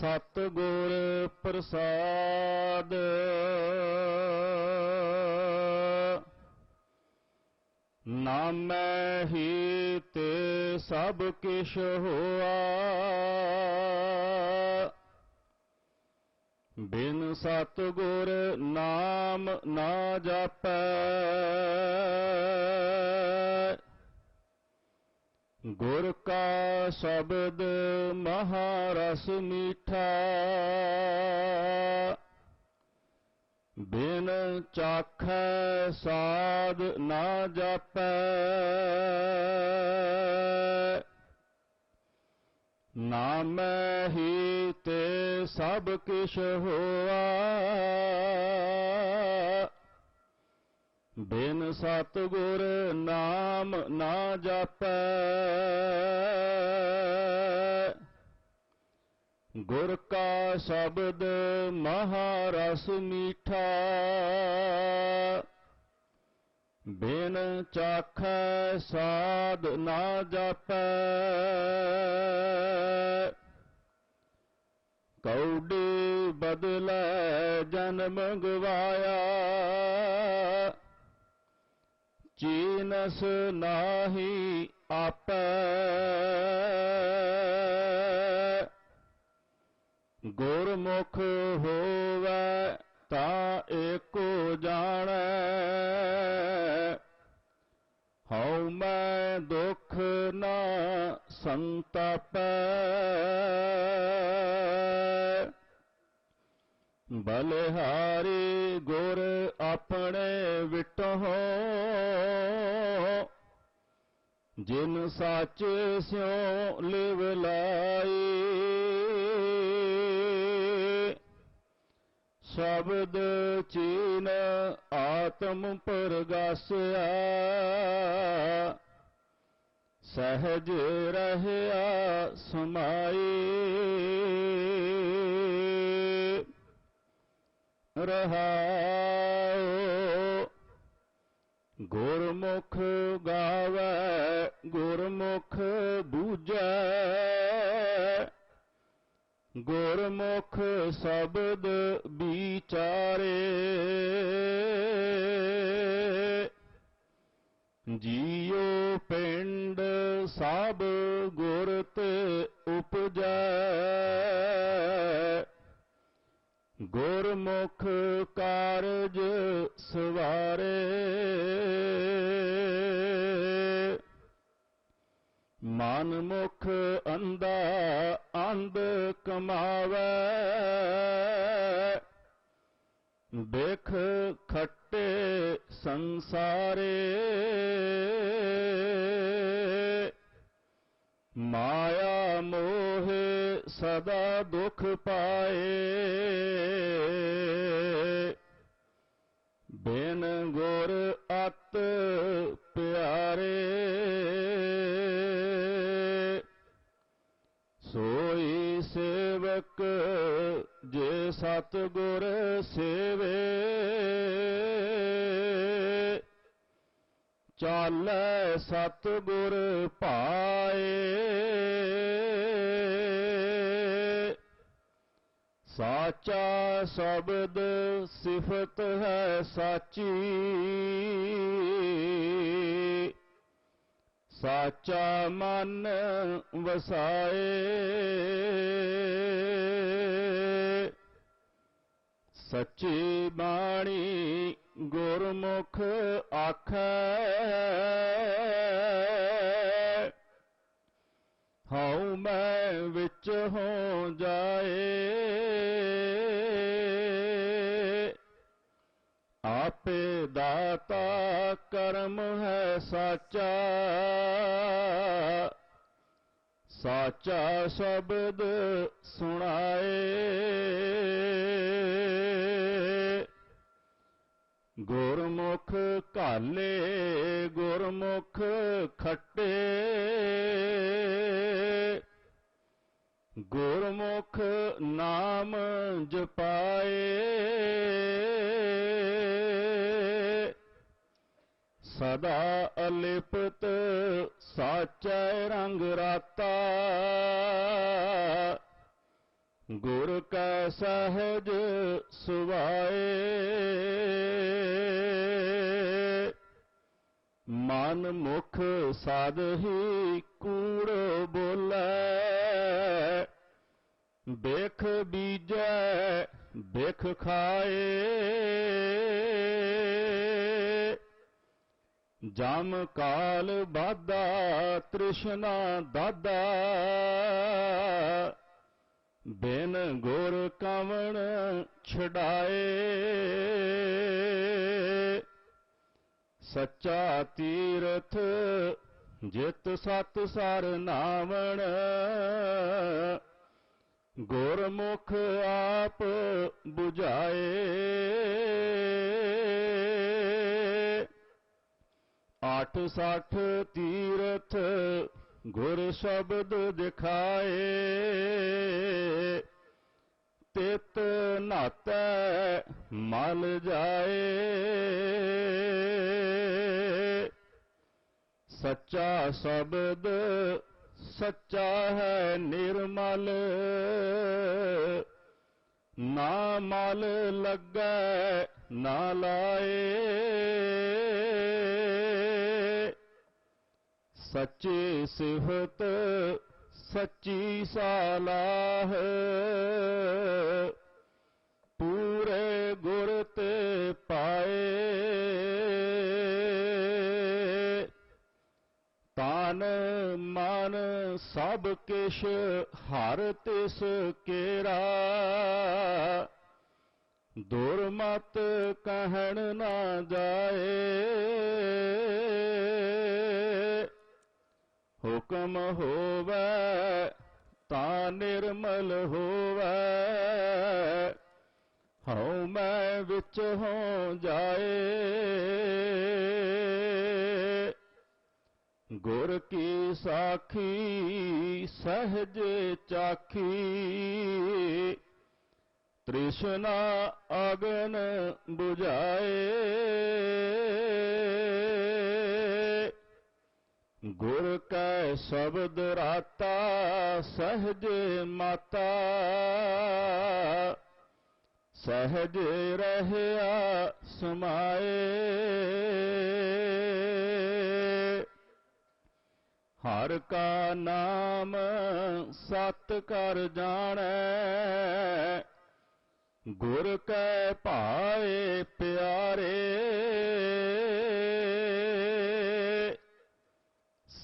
ਸਤਿਗੁਰ ਪ੍ਰਸਾਦ। ਨਾਮੈ ਹੀ ਤੇ ਸਭ ਕਿਛ ਹੋਆ। ਬਿਨ ਸਤਿਗੁਰ ਨਾਮ ਨਾ ਜਾਪੈ। ਗੁਰ ਕਾ ਸ਼ਬਦ ਮਹਾਰਸ ਮੀਠਾ। ਬਿਨ ਚਾਖੈ ਸਾਧ ਨਾ ਜਾਪੈ। ਨਾਮ ਹੀ ਤੇ ਸਭ ਕਿਛ ਹੋਆ। ਬਿਨ ਸਤਿਗੁਰ ਨਾਮ ਨਾ ਜਾਪੈ। ਗੁਰ ਕਾ ਸ਼ਬਦ ਮਹਾਰਸ ਮੀਠਾ। ਬਿਨ ਚਾਖ ਸਾਧ ਨਾ ਜਾਪੈ। ਕੌਡੀ ਬਦਲੈ ਜਨਮ ਗਵਾਇਆ। ਚੀਨਸ ਨਾਹੀ ਆਪੈ। ਗੁਰਮੁਖ ਹੋਵੈ ਤਾਂ ਏਕੋ ਜਾਣੈ। ਹਉ ਮੈਂ ਦੁਖ ਨਾ ਸੰਤਾਪੈ। ਬਲਿਹਾਰੀ ਗੁਰ ਆਪਣੇ ਵਿਟਹੁ, ਜਿਨ ਸੱਚ ਸਿਉ ਲਿਵ ਲਾਈ। ਸ਼ਬਦ ਚੀਨ ਆਤਮ ਪਰਗਾਸਿਆ, ਸਹਜ ਰਹਿਆ ਸਮਾਈ। ਰਹਾਉ ਗੁਰਮੁਖ ਗਾਵੇ ਗੁਰਮੁਖ ਬੂਝੈ ਗੁਰਮੁਖ ਸ਼ਬਦ ਵਿਚਾਰੇ। ਜੀਉ ਪਿੰਡ ਸਭ ਗੁਰ ਤੇ ਉਪਜੈ। ਗੁਰਮੁਖ ਕਾਰਜ ਸਵਾਰੇ। ਮਨ ਮੁਖ ਅੰਦਾ ਅੰਧ ਕਮਾਵੇ। ਦੇਖ ਖੱਟੇ ਸੰਸਾਰੇ। ਮਾਇਆ ਸਦਾ ਦੁਖ ਪਾਏ। ਬਿਨ ਗੁਰ ਅਤ ਪਿਆਰੇ। ਸੋਈ ਸੇਵਕ ਜੇ ਸਤ ਗੁਰ ਸੇਵੇ। ਚਾਲੈ ਸਤ ਗੁਰ ਭਾਏ ਸਾਚਾ ਸ਼ਬਦ ਸਿਫਤ ਹੈ ਸਾਚੀ। ਸਾਚਾ ਮਨ ਵਸਾਏ। ਸੱਚੀ ਬਾਣੀ ਗੁਰਮੁਖ ਆਖੈ। ਹਉ ਮੈਂ ਵਿੱਚ ਹੋ ਜਾਏ। ਦਾਤਾ ਕਰਮ ਹੈ ਸਾਚਾ। ਸਾਚਾ ਸ਼ਬਦ ਸੁਣਾਏ। ਗੁਰਮੁਖ ਕਾਲੇ ਗੁਰਮੁਖ ਖੱਟੇ। ਗੁਰਮੁਖ ਨਾਮ ਜਪਾਏ। ਸਦਾ ਅਲਿਪਤ, ਸਾਚੈ ਰੰਗ ਰਾਤਾ। ਗੁਰ ਕੈ ਸਹਜ ਸੁਭਾਏ। ਮਨ ਮੁਖ ਸਾਧਹੀ ਕੂੜ ਬੋਲੇ। ਬੇਖ ਬੀਜੈ, ਬੇਖ ਖਾਏ। ਜਮ ਕਾਲ ਬਾਧਾ ਤ੍ਰਿਸ਼ਨਾ ਦਾਦਾ। ਬਿਨ ਗੁਰ ਕਵਣ ਛਡਾਏ। ਸੱਚਾ ਤੀਰਥ ਜਿਤ ਸਤ ਸਰ ਨਾਵਣ। ਗੁਰਮੁਖ ਆਪ 부ਝਾਏ ਆਠ ਸੱਠ ਤੀਰਥ ਗੁਰ ਸ਼ਬਦ ਦਿਖਾਏ। ਤਿਤ ਨਾਤੈ ਮਲ ਜਾਏ। ਸੱਚਾ ਸ਼ਬਦ ਸੱਚਾ ਹੈ ਨਿਰਮਲ। ਨਾ ਮਲ ਲੱਗੈ ਨਾ ਲਾਏ। ਸੱਚੇ ਸਿਫਤ ਸੱਚੀ ਸਾਲਾਹ। ਪੂਰੇ ਗੁਰ ਤੇ ਪਾਏ। ਤਨ ਮਨ, ਸਭ ਕਿਛ, ਹਰ ਤਿਸ ਕੇਰਾ। ਦੁਰਮਤ ਕਹਿਣ ਨਾ ਜਾਏ। ਹੁਕਮ ਹੋਵੇ ਤਾਂ ਨਿਰਮਲ ਹੋਵੇ। ਹਉ ਮੈਂ ਵਿੱਚ ਹੋ ਜਾਏ। ਗੁਰ ਕੀ ਸਾਖੀ ਸਹਜ ਚਾਖੀ। ਤ੍ਰਿਸ਼ਨਾ ਅਗਨ 부ਝਾਏ ਗੁਰ ਕੈ ਸ਼ਬਦ ਰਾਤਾ ਸਹਜ ਮਾਤਾ। ਸਹਜ ਰਹਿਆ ਸਮਾਏ। ਹਰ ਕਾ ਨਾਮ ਸਤ ਕਰ ਜਾਣੈ। ਗੁਰ ਕੈ ਭਾਏ ਪਿਆਰੇ।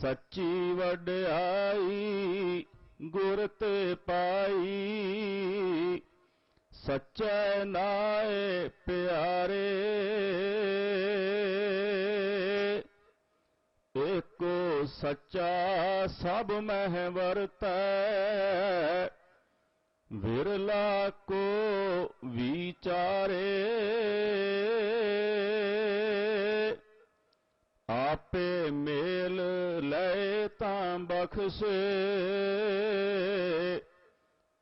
ਸੱਚੀ ਵਡਿਆਈ ਗੁਰ ਤੇ ਪਾਈ। ਸੱਚੈ ਨਾਏ ਪਿਆਰੇ, ਏਕੋ ਸੱਚਾ ਸਭ ਮਹਿ ਵਰਤੈ। ਵਿਰਲਾ ਕੋ ਵਿਚਾਰੇ, ਆਪੇ ਮੇਲ ਬਖਸ਼ੇ।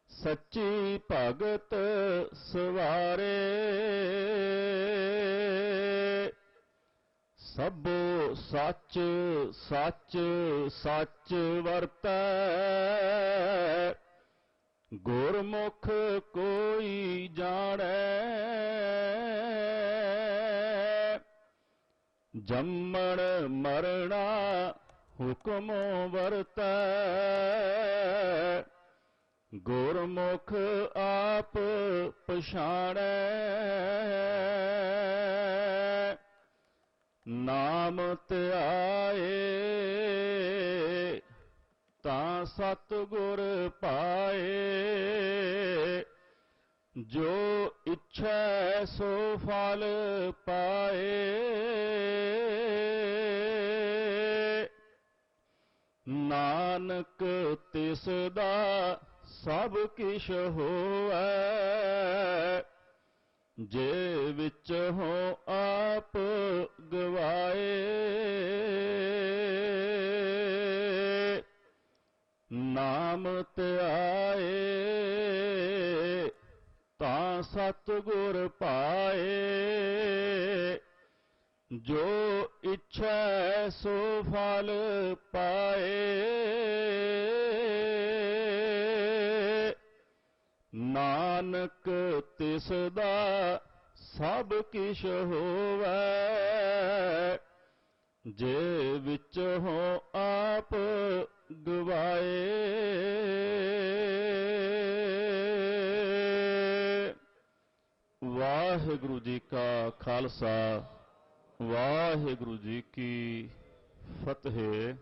ਸੱਚੀ ਭਗਤ ਸਵਾਰੇ। ਸਭੋ ਸੱਚ ਸੱਚ ਸੱਚ ਵਰਤੈ। ਗੁਰਮੁਖ ਕੋਈ ਜਾਣੈ। ਜੰਮਣ ਮਰਣਾ ਹੁਕਮ ਵਰਤੈ। ਗੁਰਮੁਖ ਆਪ ਪਛਾਣੈ। ਨਾਮ ਧਿਆਏ, ਤਾਂ ਸਤਿਗੁਰ ਪਾਏ। ਜੋ ਇੱਛੈ ਸੋ ਫਲ ਪਾਏ। ਨਾਨਕ ਤਿਸ ਦਾ ਸਭ ਕਿਛ ਹੋਐ ਜੇ ਵਿੱਚ ਹੋ ਆਪ ਗਵਾਏ। ਨਾਮ ਧਿਆਏ ਤਾਂ ਸਤ ਗੁਰ ਪਾਏ। ਜੋ ਇੱਛਾ ਸੋ ਫਲ ਪਾਏ। ਨਾਨਕ ਤਿਸ ਦਾ ਸਭ ਕਿਛ ਹੋਵੈ, ਜੇ ਵਿੱਚ ਹੋ ਆਪ ਗਵਾਏ। ਵਾਹਿਗੁਰੂ ਜੀ ਕਾ ਖਾਲਸਾ। ਵਾਹਿਗੁਰੂ ਜੀ ਕੀ ਫਤਿਹ।